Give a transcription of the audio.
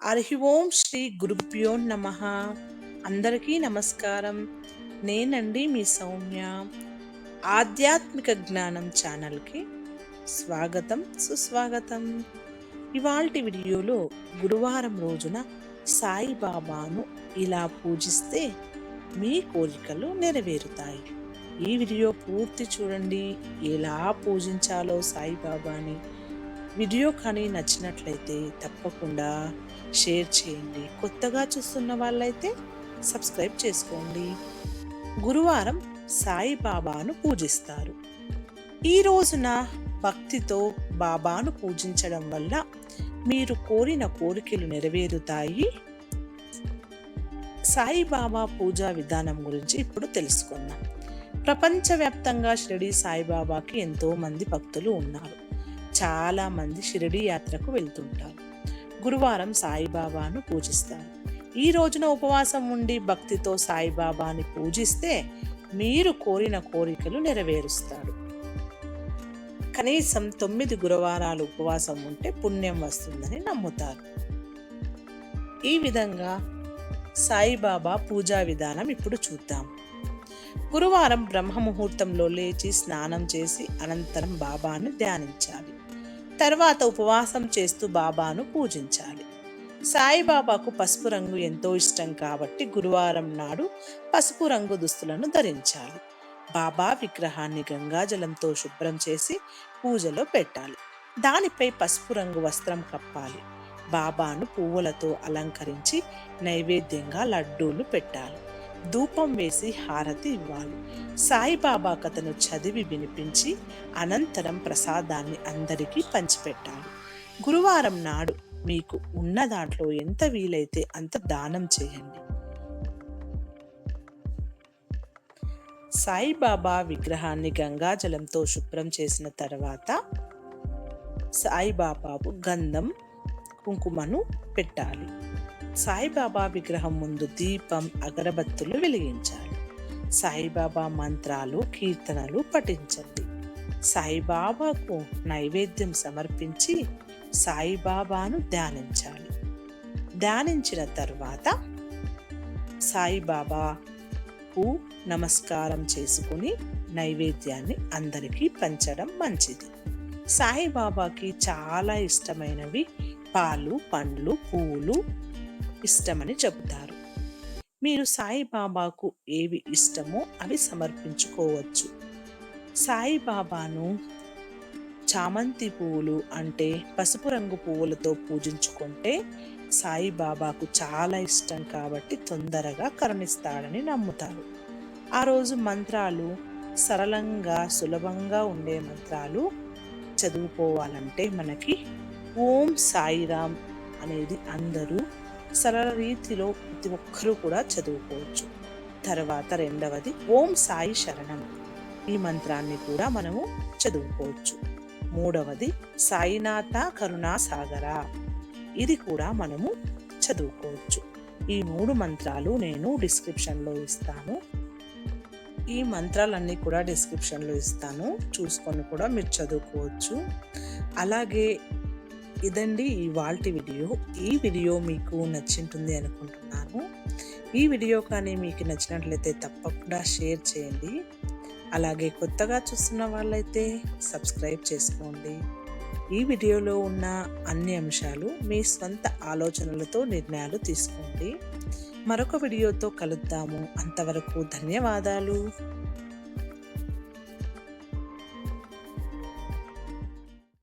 హరి ఓం శ్రీ గురుభ్యో నమ. అందరికీ నమస్కారం. నేనండి మీ సౌమ్య. ఆధ్యాత్మిక జ్ఞానం ఛానల్కి స్వాగతం సుస్వాగతం. ఇవాల్టి వీడియోలో గురువారం రోజున సాయిబాబాను ఇలా పూజిస్తే మీ కోరికలు నెరవేరుతాయి. ఈ వీడియో పూర్తి చూడండి. ఎలా పూజించాలో సాయిబాబాని వీడియో కానీ నచ్చినట్లయితే తప్పకుండా షేర్ చేయండి. కొత్తగా చూస్తున్న వాళ్ళైతే సబ్స్క్రైబ్ చేసుకోండి. గురువారం సాయిబాబాను పూజిస్తారు. ఈ రోజున భక్తితో బాబాను పూజించడం వల్ల మీరు కోరిన కోరికలు నెరవేరుతాయి. సాయిబాబా పూజా విధానం గురించి ఇప్పుడు తెలుసుకుందాం. ప్రపంచవ్యాప్తంగా షిరిడి సాయిబాబాకి ఎంతో మంది భక్తులు ఉన్నారు. చాలామంది షిరిడి యాత్రకు వెళ్తుంటారు. గురువారం సాయిబాబాను పూజిస్తారు. ఈ రోజున ఉపవాసం ఉండి భక్తితో సాయిబాబాని పూజిస్తే మీరు కోరిన కోరికలు నెరవేరుస్తాడు కనీసం తొమ్మిది గురువారాలు ఉపవాసం ఉంటే పుణ్యం వస్తుందని నమ్ముతారు. ఈ విధంగా సాయిబాబా పూజా విధానం ఇప్పుడు చూద్దాం. గురువారం బ్రహ్మ ముహూర్తంలో లేచి స్నానం చేసి అనంతరం బాబాను ధ్యానించాలి. తర్వాత ఉపవాసం చేస్తూ బాబాను పూజించాలి. సాయిబాబాకు పసుపు రంగు ఎంతో ఇష్టం కాబట్టి గురువారం నాడు పసుపు రంగు దుస్తులను ధరించాలి. బాబా విగ్రహాన్ని గంగాజలంతో శుభ్రం చేసి పూజలో పెట్టాలి. దానిపై పసుపు రంగు వస్త్రం కప్పాలి. బాబాను పువ్వులతో అలంకరించి నైవేద్యంగా లడ్డూలు పెట్టాలి. ధూపం వేసి హారతి ఇవ్వాలి. సాయిబాబా కథను చదివి వినిపించి అనంతరం ప్రసాదాన్ని అందరికీ పంచిపెట్టాలి. గురువారం నాడు మీకు ఉన్న దాంట్లో ఎంత వీలైతే అంత దానం చేయండి. సాయిబాబా విగ్రహాన్ని గంగాజలంతో శుభ్రం చేసిన తర్వాత సాయిబాబాకు గంధం కుంకుమను పెట్టాలి. సాయిబాబా విగ్రహం ముందు దీపం అగరబత్తులు వెలిగించాలి. సాయిబాబా మంత్రాలు కీర్తనలు పఠించండి. సాయిబాబాకు నైవేద్యం సమర్పించి సాయిబాబాను ధ్యానించాలి. ధ్యానించిన తర్వాత సాయిబాబాకు నమస్కారం చేసుకుని నైవేద్యాన్ని అందరికీ పంచడం మంచిది. సాయిబాబాకి చాలా ఇష్టమైనవి పాలు పండ్లు పూలు ఇష్టమని చెబుతారు. మీరు సాయిబాబాకు ఏవి ఇష్టమో అవి సమర్పించుకోవచ్చు. సాయిబాబాను చామంతి పువ్వులు అంటే పసుపు రంగు పువ్వులతో పూజించుకుంటే సాయిబాబాకు చాలా ఇష్టం కాబట్టి తొందరగా కరుణిస్తాడని నమ్ముతారు. ఆ రోజు మంత్రాలు సరళంగా సులభంగా ఉండే మంత్రాలు చదువుకోవాలంటే మనకి ఓం సాయిరామ్ అనేది అందరూ సరళ రీతిలో ప్రతి ఒక్కరూ కూడా చదువుకోవచ్చు. తర్వాత రెండవది ఓం సాయి శరణం. ఈ మంత్రాన్ని కూడా మనము చదువుకోవచ్చు. మూడవది సాయినాథ కరుణా సాగర. ఇది కూడా మనము చదువుకోవచ్చు. ఈ మూడు మంత్రాలు నేను డిస్క్రిప్షన్లో ఇస్తాను. ఈ మంత్రాలన్నీ కూడా డిస్క్రిప్షన్లో ఇస్తాను. చూసుకొని కూడా మీరు చదువుకోవచ్చు. అలాగే ఇదండి ఈ వాల్టి వీడియో. ఈ వీడియో మీకు నచ్చింటుంది అనుకుంటున్నాను. ఈ వీడియో కానీ మీకు నచ్చినట్లయితే తప్పకుండా షేర్ చేయండి. అలాగే కొత్తగా చూస్తున్న వాళ్ళైతే సబ్స్క్రైబ్ చేసుకోండి. ఈ వీడియోలో ఉన్న అన్ని అంశాలు మీ స్వంత ఆలోచనలతో నిర్ణయాలు తీసుకోండి. మరొక వీడియోతో కలుద్దాము. అంతవరకు ధన్యవాదాలు.